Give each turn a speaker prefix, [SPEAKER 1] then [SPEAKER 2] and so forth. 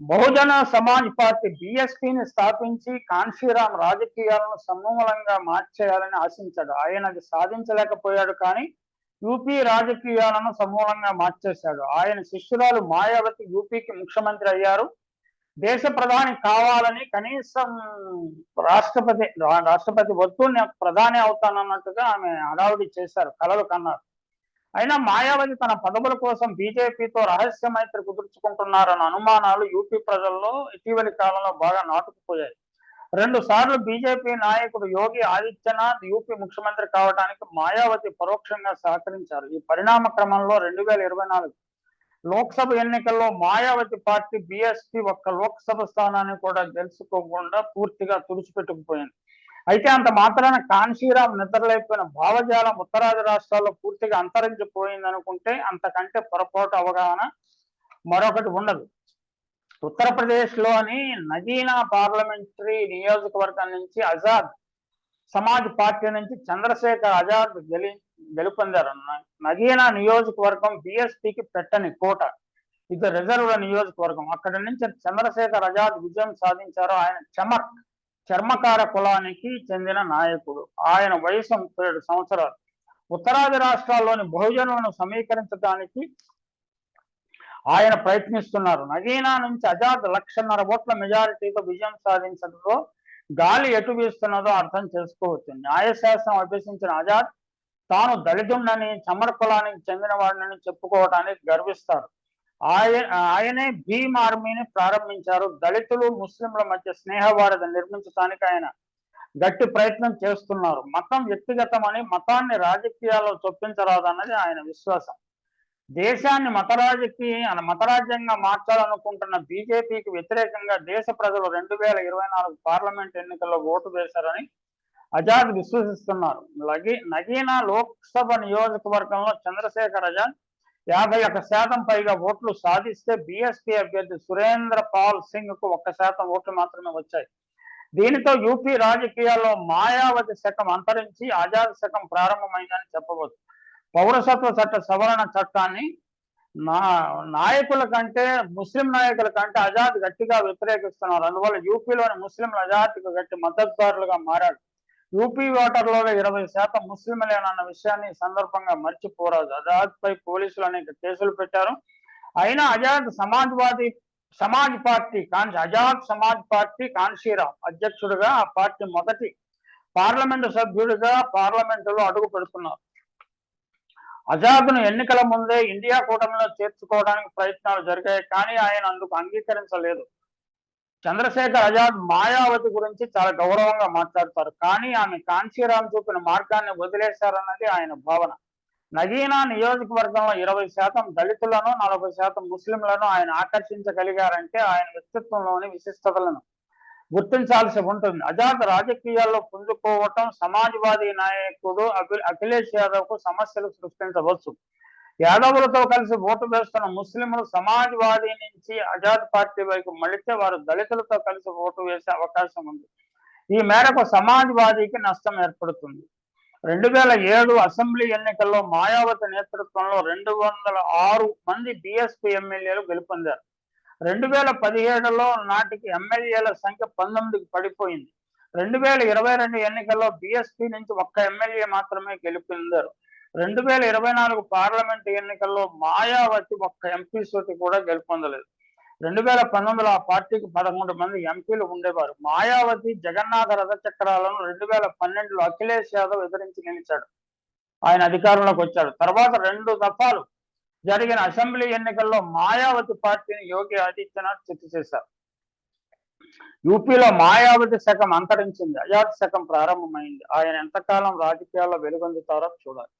[SPEAKER 1] Bahujan Samaj party బిఎస్పిని స్థాపించి కాన్షీరామ్ రాజకీయాలను సమూలంగా మార్చేయాలని ఆశించాడు. ఆయన అది సాధించలేకపోయాడు కానీ యూపీ రాజకీయాలను సమూలంగా మార్చేశాడు. ఆయన శిష్యురాలు మాయావతి యూపీకి ముఖ్యమంత్రి అయ్యారు. దేశ ప్రధాని కావాలని కనీసం రాష్ట్రపతి రాష్ట్రపతి వద్దు నేను ప్రధాని అవుతానన్నట్టుగా ఆమె హడావుడి చేశారు. కలలు కన్నారు. అయినా మాయావతి తన పదవుల కోసం బీజేపీతో రహస్య మైత్రి కుదుర్చుకుంటున్నారన్న అనుమానాలు యూపీ ప్రజల్లో ఇటీవలి కాలంలో బాగా నాటుకుపోయాయి. రెండు సార్లు బీజేపీ నాయకుడు యోగి ఆదిత్యనాథ్ యూపీ ముఖ్యమంత్రి కావడానికి మాయావతి పరోక్షంగా సహకరించారు. ఈ పరిణామ క్రమంలో రెండు వేల ఇరవై నాలుగు లోక్సభ ఎన్నికల్లో మాయావతి పార్టీ బీఎస్పీ ఒక్క లోక్సభ స్థానాన్ని కూడా గెలుచుకోకుండా పూర్తిగా తుడిచిపెట్టుకుపోయింది. అయితే అంత మాత్రాన కాన్షీరామ్ నిద్రలేకపోయిన భావజాలం ఉత్తరాది రాష్ట్రాల్లో పూర్తిగా అంతరించిపోయింది అనుకుంటే అంతకంటే పొరపాటు అవగాహన మరొకటి ఉండదు. ఉత్తరప్రదేశ్లోని నగీనా పార్లమెంటరీ నియోజకవర్గం నుంచి ఆజాద్ సమాజ్ పార్టీ నుంచి చంద్రశేఖర్ ఆజాద్ గెలి గెలుపొందారు. నదీనా నగీనా నియోజకవర్గం బిఎస్పికి పెట్టని కోట. ఇది రిజర్వ్ నియోజకవర్గం. అక్కడి నుంచి చంద్రశేఖర్ ఆజాద్ విజయం సాధించారు ఆయన చమక్ చర్మకార కులానికి చెందిన నాయకుడు. ఆయన వయసు ముప్పై ఏడు సంవత్సరాలు. ఉత్తరాది రాష్ట్రాల్లోని బహుజనులను సమీకరించడానికి ఆయన ప్రయత్నిస్తున్నారు. నగీనా నుంచి ఆజాద్ లక్షన్నర ఓట్ల మెజారిటీతో విజయం సాధించడంతో గాలి ఎటు వీస్తున్నదో అర్థం చేసుకోవచ్చు. న్యాయశాస్త్రం అభ్యసించిన ఆజాద్ తాను దళితుడని చమర కులానికి చెందిన వాడిని చెప్పుకోవడానికి గర్విస్తారు. ఆయన ఆయనే భీమ్ ఆర్మీని ప్రారంభించారు. దళితులు ముస్లింల మధ్య స్నేహవారధ నిర్మించడానికి ఆయన గట్టి ప్రయత్నం చేస్తున్నారు. మతం వ్యక్తిగతమని మతాన్ని రాజకీయాల్లో చొప్పించరాదన్నది ఆయన విశ్వాసం. దేశాన్ని మత రాజకీయ మతరాజ్యంగా మార్చాలనుకుంటున్న బీజేపీకి వ్యతిరేకంగా దేశ ప్రజలు రెండు వేల ఇరవై నాలుగు పార్లమెంట్ ఎన్నికల్లో ఓటు వేశారని ఆజాద్ విశ్వసిస్తున్నారు. నగీనా లోక్సభ నియోజకవర్గంలో చంద్రశేఖర్ ఆజాద్ యాభై ఒక్క శాతం పైగా ఓట్లు సాధిస్తే బీఎస్పీ అభ్యర్థి సురేంద్ర పాల్ సింగ్కు ఒక్క శాతం ఓట్లు మాత్రమే వచ్చాయి. దీనితో యూపీ రాజకీయాల్లో మాయావతి శకం అంతరించి ఆజాద్ శకం ప్రారంభమైందని చెప్పవచ్చు. పౌరసత్వ చట్ట సవరణ చట్టాన్ని నా నాయకుల కంటే ముస్లిం నాయకుల కంటే ఆజాద్ గట్టిగా వ్యతిరేకిస్తున్నారు. అందువల్ల యూపీలోని ముస్లింలు ఆజాద్కు గట్టి మద్దతుదారులుగా మారాడు యూపీ ఓటర్లలో ఇరవై శాతం ముస్లింలేనన్న విషయాన్ని సందర్భంగా మర్చిపోరాదు. ఆజాద్ పై పోలీసులు అనేక కేసులు పెట్టారు. అయినా ఆజాద్ సమాజ్వాదీ సమాజ్ పార్టీ కాన్ ఆజాద్ సమాజ్ పార్టీ కాన్షీరామ్ అధ్యక్షుడిగా ఆ పార్టీ మొదటి పార్లమెంటు సభ్యుడిగా పార్లమెంటులో అడుగు పెడుతున్నారు. ఆజాద్ను ఎన్నికల ముందే ఇండియా కూటమిలో చేర్చుకోవడానికి ప్రయత్నాలు జరిగాయి కానీ ఆయన అందుకు అంగీకరించలేదు. చంద్రశేఖర్ ఆజాద్ మాయావతి గురించి చాలా గౌరవంగా మాట్లాడతారు. కానీ ఆమె కాంచీరామ్ చూపిన మార్గాన్ని వదిలేశారన్నది ఆయన భావన. నగీనా నియోజకవర్గంలో ఇరవై శాతం దళితులను నలభై శాతం ముస్లింలను ఆయన ఆకర్షించగలిగారంటే ఆయన వ్యక్తిత్వంలోని విశిష్టతలను గుర్తించాల్సి ఉంటుంది. ఆజాద్ రాజకీయాల్లో పుంజుకోవటం సమాజ్వాదీ నాయకుడు అఖిలేష్ యాదవ్కు సమస్యలు సృష్టించవచ్చు. యాదవులతో కలిసి ఓటు వేస్తున్న ముస్లింలు సమాజ్వాదీ నుంచి ఆజాద్ పార్టీ వైపు మళ్ళితే వారు దళితులతో కలిసి ఓటు వేసే అవకాశం ఉంది. ఈ మేరకు సమాజ్వాదీకి నష్టం ఏర్పడుతుంది. రెండు వేల ఏడు అసెంబ్లీ ఎన్నికల్లో మాయావతి నేతృత్వంలో రెండు వందల ఆరు మంది బిఎస్పీ ఎమ్మెల్యేలు గెలుపొందారు. రెండు వేల పదిహేడులో నాటికి ఎమ్మెల్యేల సంఖ్య పంతొమ్మిదికి పడిపోయింది. రెండు వేల ఇరవై రెండు ఎన్నికల్లో బిఎస్పీ నుంచి ఒక్క ఎమ్మెల్యే మాత్రమే గెలుపొందారు. రెండు వేల ఇరవై నాలుగు పార్లమెంట్ ఎన్నికల్లో మాయావతి ఒక్క ఎంపీ సీటు కూడా గెలుపొందలేదు. రెండు వేల పంతొమ్మిదిలో ఆ పార్టీకి పదకొండు మంది ఎంపీలు ఉండేవారు. మాయావతి జగన్నాథ రథ చక్రాలను రెండు వేల పన్నెండులో అఖిలేష్ యాదవ్ ఎదిరించి నిలిచాడు. ఆయన అధికారంలోకి వచ్చాడు. తర్వాత రెండు దఫాలు జరిగిన అసెంబ్లీ ఎన్నికల్లో మాయావతి పార్టీని యోగి ఆదిత్యనాథ్ చిత్తు చేశారు. యూపీలో మాయావతి శకం అంతరించింది. అజాత్ శకం ప్రారంభమైంది. ఆయన ఎంతకాలం రాజకీయాల్లో వెలుగొందుతారో చూడాలి.